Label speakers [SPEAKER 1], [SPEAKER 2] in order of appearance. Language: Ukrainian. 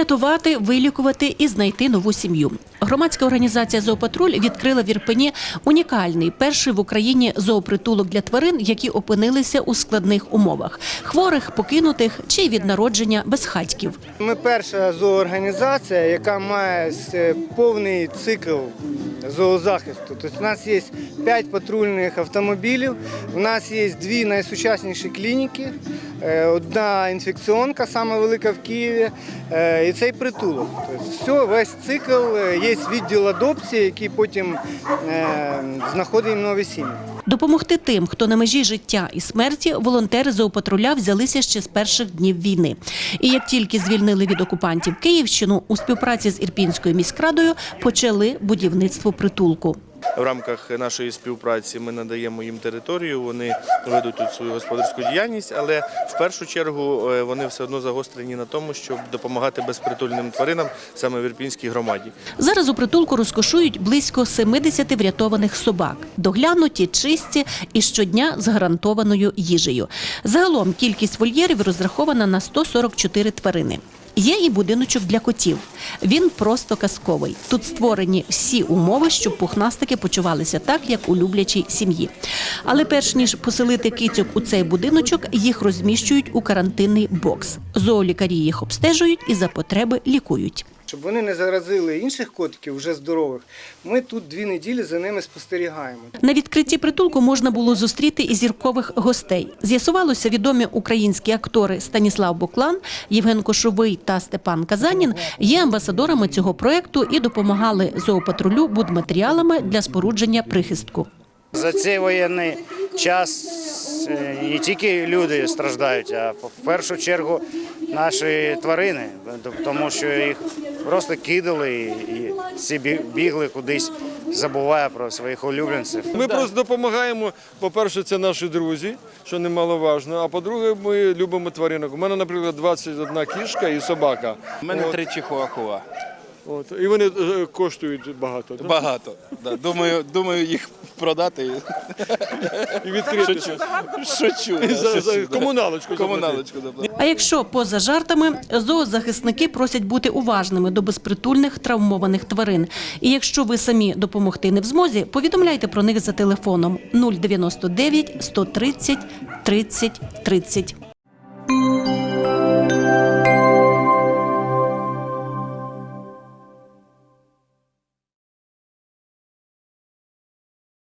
[SPEAKER 1] врятувати, вилікувати і знайти нову сім'ю. Громадська організація Зоопатруль відкрила в Ірпені унікальний перший в Україні зоопритулок для тварин, які опинилися у складних умовах хворих, покинутих чи від народження безхатьків.
[SPEAKER 2] Ми перша зоорганізація, яка має е, повний цикл зоозахисту. Тобто у нас є 5 патрульних автомобілів, у нас є дві найсучасніші клініки, е, одна інфекціонка, сама велика в Києві, е, і цей притулок. Тобто все, весь цикл, е, є відділ адопції, який потім е, знаходить нові сім'ї.
[SPEAKER 1] Допомогти тим, хто на межі життя і смерті, волонтери зоопатруля взялися ще з перших днів війни. І як тільки звільнили від окупантів Київщину, у співпраці з Ірпінською міськрадою почали будівництво притулку.
[SPEAKER 3] В рамках нашої співпраці ми надаємо їм територію, вони ведуть тут свою господарську діяльність, але в першу чергу е, вони все одно загострені на тому, щоб допомагати безпритульним тваринам саме в Ірпінській громаді.
[SPEAKER 1] Зараз у притулку розкошують близько 70 врятованих собак, доглянуті, чисті і щодня з гарантованою їжею. Загалом кількість вольєрів розрахована на 144 тварини. Є і будиночок для котів. Він просто казковий. Тут створені всі умови, щоб пухнастики почувалися так, як у люблячій сім'ї. Але перш ніж поселити кицьок у цей будиночок, їх розміщують у карантинний бокс. Зоолікарі їх обстежують і за потреби лікують.
[SPEAKER 2] Щоб вони не заразили інших котиків, вже здорових, ми тут дві неділі за ними спостерігаємо.
[SPEAKER 1] На відкритті притулку можна було зустріти і зіркових гостей. З'ясувалося, відомі українські актори Станіслав Буклан, Євген Кошовий та Степан Казанін є амбасадорами цього проекту і допомагали зоопатрулю будматеріалами для спорудження прихистку.
[SPEAKER 4] За цей воєнний час не тільки люди страждають, а в першу чергу наші тварини, тому що їх просто кидали і- всі бігли кудись, забуває про своїх улюбленців.
[SPEAKER 5] Ми просто допомагаємо. По-перше, це наші друзі, що немаловажно. А по-друге, ми любимо тваринок. У мене, наприклад, 21 кішка і собака.
[SPEAKER 6] У мене три чихуахуа.
[SPEAKER 5] От. І вони е, коштують багато. да?
[SPEAKER 6] Багато. Да. Думаю, думаю їх продати.
[SPEAKER 5] І відкрити.
[SPEAKER 6] Шучу. Шучу. Да,
[SPEAKER 5] за, за
[SPEAKER 6] шучу, да.
[SPEAKER 5] комуналочку.
[SPEAKER 6] Комуналочку. да.
[SPEAKER 1] А якщо поза жартами, зоозахисники просять бути уважними до безпритульних травмованих тварин. І якщо ви самі допомогти не в змозі, повідомляйте про них за телефоном 099 130 30 30.